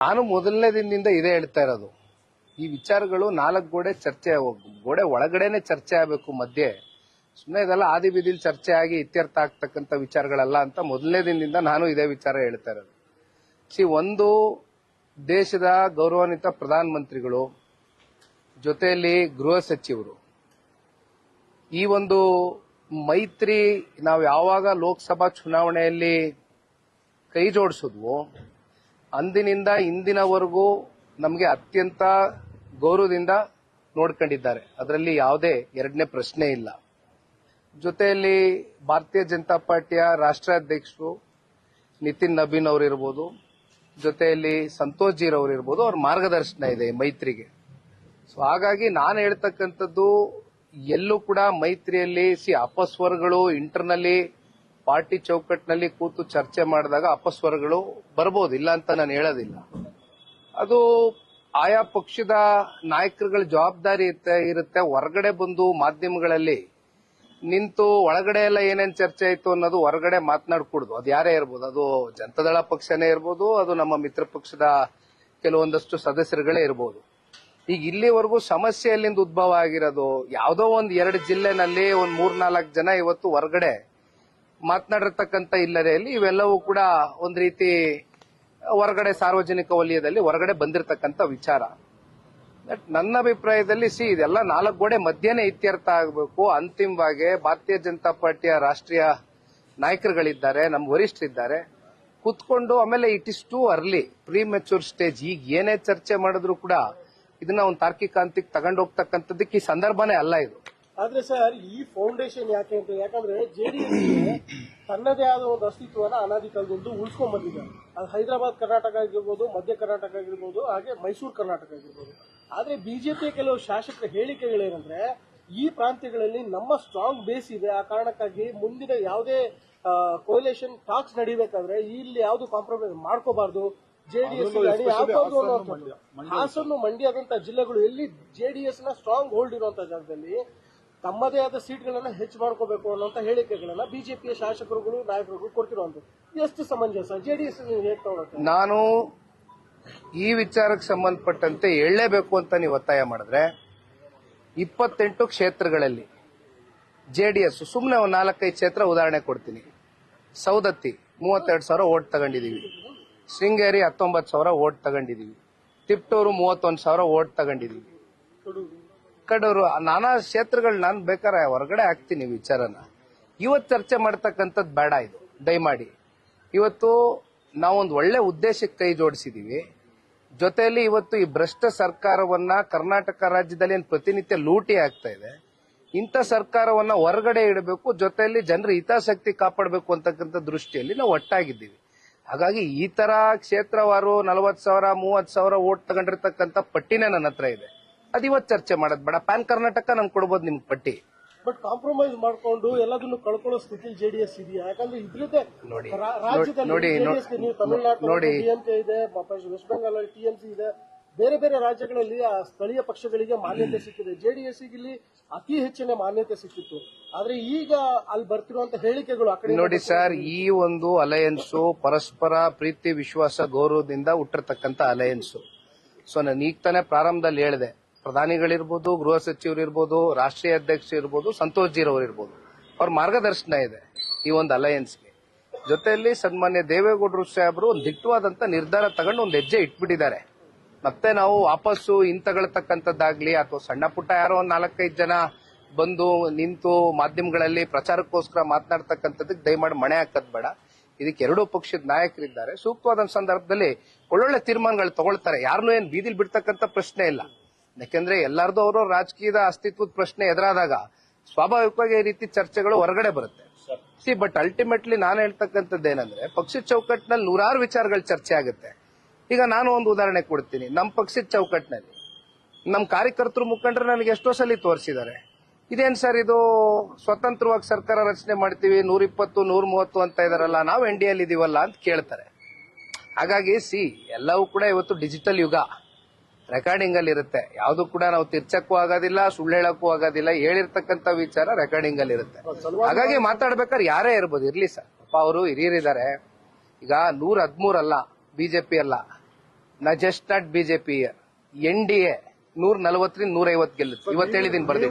ನಾನು ಮೊದಲನೇ ದಿನದಿಂದ ಇದೇ ಹೇಳ್ತಾ ಇರೋದು. ಈ ವಿಚಾರಗಳು ನಾಲ್ಕು ಗೋಡೆ ಚರ್ಚೆ ಗೋಡೆ ಒಳಗಡೆನೆ ಚರ್ಚೆ ಆಗಬೇಕು ಮಧ್ಯೆ ಸುಮ್ಮನೆ ಇದೆಲ್ಲ ಆದಿ ಬೀದಿಲಿ ಚರ್ಚೆ ಆಗಿ ಇತ್ಯರ್ಥ ಆಗ್ತಕ್ಕಂಥ ವಿಚಾರಗಳಲ್ಲ ಅಂತ ಮೊದಲನೇ ದಿನದಿಂದ ನಾನು ಇದೇ ವಿಚಾರ ಹೇಳ್ತಾ ಇರೋದು. ಸಿ ಒಂದು ದೇಶದ ಗೌರವಾನ್ವಿತ ಪ್ರಧಾನಮಂತ್ರಿಗಳು ಜೊತೆಯಲ್ಲಿ ಗೃಹ ಸಚಿವರು. ಈ ಒಂದು ಮೈತ್ರಿ ನಾವು ಯಾವಾಗ ಲೋಕಸಭಾ ಚುನಾವಣೆಯಲ್ಲಿ ಕೈ ಜೋಡಿಸಿದ್ವು ಅಂದಿನಿಂದ ಇಂದಿನವರೆಗೂ ನಮಗೆ ಅತ್ಯಂತ ಗೌರವದಿಂದ ನೋಡ್ಕೊಂಡಿದ್ದಾರೆ. ಅದರಲ್ಲಿ ಯಾವುದೇ ಎರಡನೇ ಪ್ರಶ್ನೆ ಇಲ್ಲ. ಜೊತೆಯಲ್ಲಿ ಭಾರತೀಯ ಜನತಾ ಪಾರ್ಟಿಯ ರಾಷ್ಟ್ರಾಧ್ಯಕ್ಷರು ನಿತಿನ್ ನಬೀನ್ ಅವರಿರ್ಬೋದು, ಜೊತೆಯಲ್ಲಿ ಸಂತೋಷ್ ಜೀರ್ ಅವರಿರ್ಬೋದು, ಅವ್ರ ಮಾರ್ಗದರ್ಶನ ಇದೆ ಮೈತ್ರಿಗೆ. ಸೊ ಹಾಗಾಗಿ ನಾನು ಹೇಳ್ತಕ್ಕಂಥದ್ದು ಎಲ್ಲೂ ಕೂಡ ಮೈತ್ರಿಯಲ್ಲಿ ಸಿ ಅಪಸ್ವರಗಳು ಇಂಟರ್ನಲ್ಲಿ ಪಾರ್ಟಿ ಚೌಕಟ್ಟಿನಲ್ಲಿ ಕೂತು ಚರ್ಚೆ ಮಾಡಿದಾಗ ಅಪಸ್ವರಗಳು ಬರ್ಬೋದು, ಇಲ್ಲ ಅಂತ ನಾನು ಹೇಳೋದಿಲ್ಲ. ಅದು ಆಯಾ ಪಕ್ಷದ ನಾಯಕರುಗಳ ಜವಾಬ್ದಾರಿ ಇರುತ್ತೆ. ಹೊರಗಡೆ ಬಂದು ಮಾಧ್ಯಮಗಳಲ್ಲಿ ನಿಂತು ಒಳಗಡೆ ಎಲ್ಲ ಏನೇನ್ ಚರ್ಚೆ ಆಯ್ತು ಅನ್ನೋದು ಹೊರಗಡೆ ಮಾತನಾಡ್ಕೂಡ್ದು. ಅದು ಯಾರೇ ಇರ್ಬೋದು, ಅದು ಜನತಾದಳ ಪಕ್ಷನೇ ಇರ್ಬೋದು, ಅದು ನಮ್ಮ ಮಿತ್ರ ಪಕ್ಷದ ಕೆಲವೊಂದಷ್ಟು ಸದಸ್ಯರುಗಳೇ ಇರ್ಬೋದು. ಈಗ ಇಲ್ಲಿವರೆಗೂ ಸಮಸ್ಯೆ ಎಲ್ಲಿಂದ ಉದ್ಭವ ಆಗಿರೋದು? ಯಾವುದೋ ಒಂದು ಎರಡು ಜಿಲ್ಲೆನಲ್ಲಿ ಒಂದ್ ಮೂರ್ನಾಲ್ಕು ಜನ ಇವತ್ತು ಹೊರಗಡೆ ಮಾತನಾಡಿರ್ತಕ್ಕಂಥ ಹಿನ್ನೆಲೆಯಲ್ಲಿ ಇವೆಲ್ಲವೂ ಕೂಡ ಒಂದ್ ರೀತಿ ಹೊರಗಡೆ ಸಾರ್ವಜನಿಕ ವಲಯದಲ್ಲಿ ಹೊರಗಡೆ ಬಂದಿರತಕ್ಕಂಥ ವಿಚಾರ. ಬಟ್ ನನ್ನ ಅಭಿಪ್ರಾಯದಲ್ಲಿ ಸಿ, ಇದೆಲ್ಲ ನಾಲ್ಕು ಗೋಡೆ ಮಧ್ಯೆನೇ ಇತ್ಯರ್ಥ ಆಗಬೇಕು. ಅಂತಿಮವಾಗಿ ಭಾರತೀಯ ಜನತಾ ಪಾರ್ಟಿಯ ರಾಷ್ಟ್ರೀಯ ನಾಯಕರುಗಳಿದ್ದಾರೆ, ನಮ್ಮ ವರಿಷ್ಠರಿದ್ದಾರೆ. ಕುತ್ಕೊಂಡು ಆಮೇಲೆ it is too early premature stage ಈಗ ಏನೇ ಚರ್ಚೆ ಮಾಡಿದ್ರು ಕೂಡ ಇದನ್ನ ಒಂದು ತಾರ್ಕಿಕ ಅಂತಿಗೆ ತಗೊಂಡು ಹೋಗ್ತಕ್ಕಂಥದ್ದಕ್ಕೆ ಈ ಸಂದರ್ಭನೇ ಅಲ್ಲ ಇದು. ಆದ್ರೆ ಸರ್ ಈ ಫೌಂಡೇಶನ್ ಯಾಕೆ ಅಂತ ಯಾಕಂದ್ರೆ ಜೆಡಿಎಸ್ ತನ್ನದೇ ಆದ ಒಂದು ಅಸ್ತಿತ್ವನ ಅನಾದಿ ಕಾಲದಿಂದ ಉಳಿಸ್ಕೊಂಡ್ ಬಂದಿದೆ. ಅದು ಹೈದರಾಬಾದ್ ಕರ್ನಾಟಕ ಆಗಿರ್ಬೋದು ಮಧ್ಯ ಕರ್ನಾಟಕ ಆಗಿರ್ಬೋದು ಹಾಗೆ ಮೈಸೂರು ಕರ್ನಾಟಕ ಆಗಿರ್ಬೋದು. ಆದ್ರೆ ಬಿಜೆಪಿ ಕೆಲವು ಶಾಸಕರ ಹೇಳಿಕೆಗಳೇನಂದ್ರೆ ಈ ಪ್ರಾಂತ್ಯಗಳಲ್ಲಿ ನಮ್ಮ ಸ್ಟ್ರಾಂಗ್ ಬೇಸ್ ಇದೆ. ಆ ಕಾರಣಕ್ಕಾಗಿ ಮುಂದಿನ ಯಾವುದೇ ಕೋಲೇಷನ್ ಟಾಕ್ಸ್ ನಡಿಬೇಕಾದ್ರೆ ಇಲ್ಲಿ ಯಾವುದು ಕಾಂಪ್ರಮೈಸ್ ಮಾಡ್ಕೋಬಾರ್ದು. ಜೆಡಿಎಸ್ ಹಾಸನ್ನು ಮಂಡ್ಯದಂತ ಜಿಲ್ಲೆಗಳು ಎಲ್ಲಿ ಜೆಡಿಎಸ್ನ ಸ್ಟ್ರಾಂಗ್ ಹೋಲ್ಡ್ ಇರುವಂತ ಜಾಗದಲ್ಲಿ ತಮ್ಮದೇ ಆದ ಸೀಟ್ಗಳನ್ನ ಹೆಚ್ಚು ಮಾಡ್ಕೋಬೇಕು ಅನ್ನೋಂತ ಹೇಳಿಕೆಗಳನ್ನ ಬಿಜೆಪಿಯ ಶಾಸಕರುಗಳು, ನಾಯಕರುಗಳು ಕೊಡ್ತಿರುವಂತದ್ದು ಎಷ್ಟು ಸಮಂಜಸ? ಜೆಡಿಎಸ್ ನಾನು ಈ ವಿಚಾರಕ್ಕೆ ಸಂಬಂಧಪಟ್ಟಂತೆ ಹೇಳಲೇಬೇಕು ಅಂತ ನೀವು ಒತ್ತಾಯ ಮಾಡಿದ್ರೆ, ಇಪ್ಪತ್ತೆಂಟು ಕ್ಷೇತ್ರಗಳಲ್ಲಿ ಜೆಡಿಎಸ್ ಸುಮ್ಮನೆ ಒಂದು ನಾಲ್ಕೈದು ಕ್ಷೇತ್ರ ಉದಾಹರಣೆ ಕೊಡ್ತೀನಿ. ಸೌದತ್ತಿ ಮೂವತ್ತೆರಡು ಸಾವಿರ ಓಟ್ ತಗೊಂಡಿದ್ದೀವಿ ಶೃಂಗೇರಿ ಹತ್ತೊಂಬತ್ತು ಸಾವಿರ ಓಟ್ ತಗೊಂಡಿದ್ದೀವಿ ತಿಪ್ಟೂರು ಮೂವತ್ತೊಂದು ಸಾವಿರ ಓಟ್ ತಗೊಂಡಿದೀವಿ. ಕಡೂರು ನಾನಾ ಕ್ಷೇತ್ರಗಳು ನಾನು ಬೇಕಾದ್ರೆ ಹೊರಗಡೆ ಹಾಕ್ತೀನಿ ವಿಚಾರನ. ಇವತ್ತು ಚರ್ಚೆ ಮಾಡ್ತಕ್ಕಂಥದ್ದು ಬೇಡ ಇದು, ದಯಮಾಡಿ. ಇವತ್ತು ನಾವೊಂದು ಒಳ್ಳೆ ಉದ್ದೇಶಕ್ಕೆ ಕೈ ಜೋಡಿಸಿದೀವಿ. ಜೊತೆಯಲ್ಲಿ ಇವತ್ತು ಈ ಭ್ರಷ್ಟ ಸರ್ಕಾರವನ್ನ ಕರ್ನಾಟಕ ರಾಜ್ಯದಲ್ಲಿ ಏನು ಪ್ರತಿನಿತ್ಯ ಲೂಟಿ ಆಗ್ತಾ ಇದೆ, ಇಂಥ ಸರ್ಕಾರವನ್ನ ಹೊರಗಡೆ ಇಡಬೇಕು, ಜೊತೆಯಲ್ಲಿ ಜನರ ಹಿತಾಸಕ್ತಿ ಕಾಪಾಡಬೇಕು ಅಂತಕ್ಕಂಥ ದೃಷ್ಟಿಯಲ್ಲಿ ನಾವು ಒಟ್ಟಾಗಿದ್ದೀವಿ. ಹಾಗಾಗಿ ಈ ತರ ಕ್ಷೇತ್ರವಾರು ನಲವತ್ತು ಸಾವಿರ, ಮೂವತ್ತು ಸಾವಿರ ಓಟ್ ತಗೊಂಡಿರ್ತಕ್ಕಂಥ ಪಟ್ಟಿನೇ ನನ್ನ ಹತ್ರ ಇದೆ. ಅದು ಇವತ್ತು ಚರ್ಚೆ ಮಾಡೋದು ಬೇಡ. ಪ್ಯಾನ್ ಕರ್ನಾಟಕ ನಂಗೆ ಕೊಡ್ಬೋದು ನಿಮ್ಗೆ ಪಟ್ಟಿ. ಬಟ್ ಕಾಂಪ್ರಮೈಸ್ ಮಾಡ್ಕೊಂಡು ಎಲ್ಲದನ್ನು ಕಳ್ಕೊಳ್ಳೋ ಸ್ಥಿತಿ ಜೆಡಿಎಸ್ ಇದೆಯಾ? ಯಾಕಂದ್ರೆ ಇದ್ರದ್ದೇ ನೋಡಿ, ರಾ- ರಾಜ್ಯದಲ್ಲಿ ನೋಡಿ, JDS ಗೆ ನೀವು ತಮಿಳುನಾಡು ನೋಡಿ. ಡಿಎಂಕೆ ಇದೆ ವೆಸ್ಟ್ ಬೆಂಗಾಲ್ ಅಲ್ಲಿ ಟಿಎಂಸಿ ಇದೆ. ಬೇರೆ ಬೇರೆ ರಾಜ್ಯಗಳಲ್ಲಿ ಆ ಸ್ಥಳೀಯ ಪಕ್ಷಗಳಿಗೆ ಮಾನ್ಯತೆ ಸಿಕ್ಕಿದೆ. ಜೆಡಿಎಸ್ ಇಲ್ಲಿ ಅತಿ ಹೆಚ್ಚಿನ ಮಾನ್ಯತೆ ಸಿಕ್ಕಿತ್ತು. ಆದ್ರೆ ಈಗ ಅಲ್ಲಿ ಬರ್ತಿರುವಂತ ಹೇಳಿಕೆಗಳು ಆ ಕಡೆ ನೋಡಿ ಸರ್ ಈ ಒಂದು ಅಲಯನ್ಸ್ ಪರಸ್ಪರ ಪ್ರೀತಿ ವಿಶ್ವಾಸ ಗೌರವದಿಂದ ಹುಟ್ಟಿರ್ತಕ್ಕಂಥ ಅಲಯನ್ಸ್ ಸೊ ನಾನು ಈಗ ತಾನೇ ಪ್ರಾರಂಭದಲ್ಲಿ ಹೇಳಿದೆ. ಪ್ರಧಾನಿಗಳಿರ್ಬೋದು, ಗೃಹ ಸಚಿವರು ಇರ್ಬೋದು ರಾಷ್ಟ್ರೀಯ ಅಧ್ಯಕ್ಷ ಇರ್ಬೋದು, ಸಂತೋಷ್ ಜೀರವ್ರು ಇರ್ಬೋದು. ಅವ್ರ ಮಾರ್ಗದರ್ಶನ ಇದೆ ಈ ಒಂದು ಅಲಯನ್ಸ್ಗೆ. ಜೊತೆಯಲ್ಲಿ ಸನ್ಮಾನ್ಯ ದೇವೇಗೌಡರು ಸಾಹೇಬರು ಒಂದು ದಿಟ್ಟವಾದಂತ ನಿರ್ಧಾರ ತಗೊಂಡು ಒಂದು ಹೆಜ್ಜೆ ಇಟ್ಬಿಟ್ಟಿದ್ದಾರೆ. ಮತ್ತೆ ನಾವು ವಾಪಸ್ಸು ಹಿಂತಗಳ್ತಕ್ಕಂಥದ್ದಾಗ್ಲಿ ಅಥವಾ ಸಣ್ಣ ಪುಟ್ಟ ಯಾರೋ ಒಂದು ನಾಲ್ಕೈದು ಜನ ಬಂದು ನಿಂತು ಮಾಧ್ಯಮಗಳಲ್ಲಿ ಪ್ರಚಾರಕ್ಕೋಸ್ಕರ ಮಾತನಾಡ್ತಕ್ಕಂಥದ್ದಕ್ಕೆ ದಯಮಾಡಿ ಮಣೆ ಹಾಕದ್ ಬೇಡ. ಇದಕ್ಕೆ ಎರಡೂ ಪಕ್ಷದ ನಾಯಕರಿದ್ದಾರೆ. ಸೂಕ್ತವಾದ ಸಂದರ್ಭದಲ್ಲಿ ಒಳ್ಳೊಳ್ಳೆ ತೀರ್ಮಾನಗಳು ತಗೊಳ್ತಾರೆ. ಯಾರನ್ನೂ ಏನ್ ಬೀದಿಲ್ ಬಿಡ್ತಕ್ಕಂಥ ಪ್ರಶ್ನೆ ಇಲ್ಲ. ಯಾಕೆಂದ್ರೆ ಎಲ್ಲಾರ್ದು ಅವರು ರಾಜಕೀಯದ ಅಸ್ತಿತ್ವದ ಪ್ರಶ್ನೆ ಎದುರಾದಾಗ ಸ್ವಾಭಾವಿಕವಾಗಿ ಈ ರೀತಿ ಚರ್ಚೆಗಳು ಹೊರಗಡೆ ಬರುತ್ತೆ. ಸಿ ಬಟ್ ಅಲ್ಟಿಮೇಟ್ಲಿ ನಾನು ಹೇಳ್ತಕ್ಕಂಥದ್ದು ಏನಂದ್ರೆ ಪಕ್ಷದ ಚೌಕಟ್ಟಿನಲ್ಲಿ ನೂರಾರು ವಿಚಾರಗಳು ಚರ್ಚೆ ಆಗುತ್ತೆ. ಈಗ ನಾನು ಒಂದು ಉದಾಹರಣೆ ಕೊಡ್ತೀನಿ. ನಮ್ಮ ಪಕ್ಷದ ಚೌಕಟ್ಟಿನಲ್ಲಿ ನಮ್ಮ ಕಾರ್ಯಕರ್ತರು ಮುಖಂಡರು ನನಗೆ ಎಷ್ಟೋ ಸಲ ತೋರಿಸಿದ್ದಾರೆ. ಇದೇನ್ ಸರ್ ಇದು ಸ್ವತಂತ್ರವಾಗಿ ಸರ್ಕಾರ ರಚನೆ ಮಾಡ್ತೀವಿ ನೂರ ಇಪ್ಪತ್ತು ನೂರ ಮೂವತ್ತು ಅಂತ ಇದಾರಲ್ಲ ನಾವು ಎನ್ ಡಿ ಎಲ್ ಇದೀವಲ್ಲ ಅಂತ ಕೇಳ್ತಾರೆ. ಹಾಗಾಗಿ ಸಿ ಎಲ್ಲವೂ ಕೂಡ ಇವತ್ತು ಡಿಜಿಟಲ್ ಯುಗ. ರೆಕಾರ್ಡಿಂಗ್ ಅಲ್ಲಿ ಇರುತ್ತೆ. ಯಾವ್ದು ಕೂಡ ನಾವು ತಿರ್ಚಕ್ಕೂ ಆಗೋದಿಲ್ಲ ಸುಳ್ಳು ಹೇಳಕ್ಕೂ ಆಗೋದಿಲ್ಲ ಹೇಳಿರ್ತಕ್ಕಂತ ವಿಚಾರ ರೆಕಾರ್ಡಿಂಗ್ ಅಲ್ಲಿ ಇರುತ್ತೆ. ಹಾಗಾಗಿ ಮಾತಾಡ್ಬೇಕಾದ್ರೆ ಯಾರೇ ಇರ್ಬೋದು ಇರ್ಲಿ ಸರ್. ಅಪ್ಪ ಅವರು ಹಿರಿಯರಿದ್ದಾರೆ. ಈಗ ನೂರ ಹದ್ಮೂರ್ ಅಲ್ಲ ಬಿಜೆಪಿ ಅಲ್ಲ. ನಾ just not BJP N D A ನೂರ ನಲವತ್ತರಿಂದ ನೂರ ಐವತ್ ಗೆಲ್ಲುತ್ತೆ. ಇವತ್ತು ಹೇಳಿದೀನಿ ಬರ್ದಿ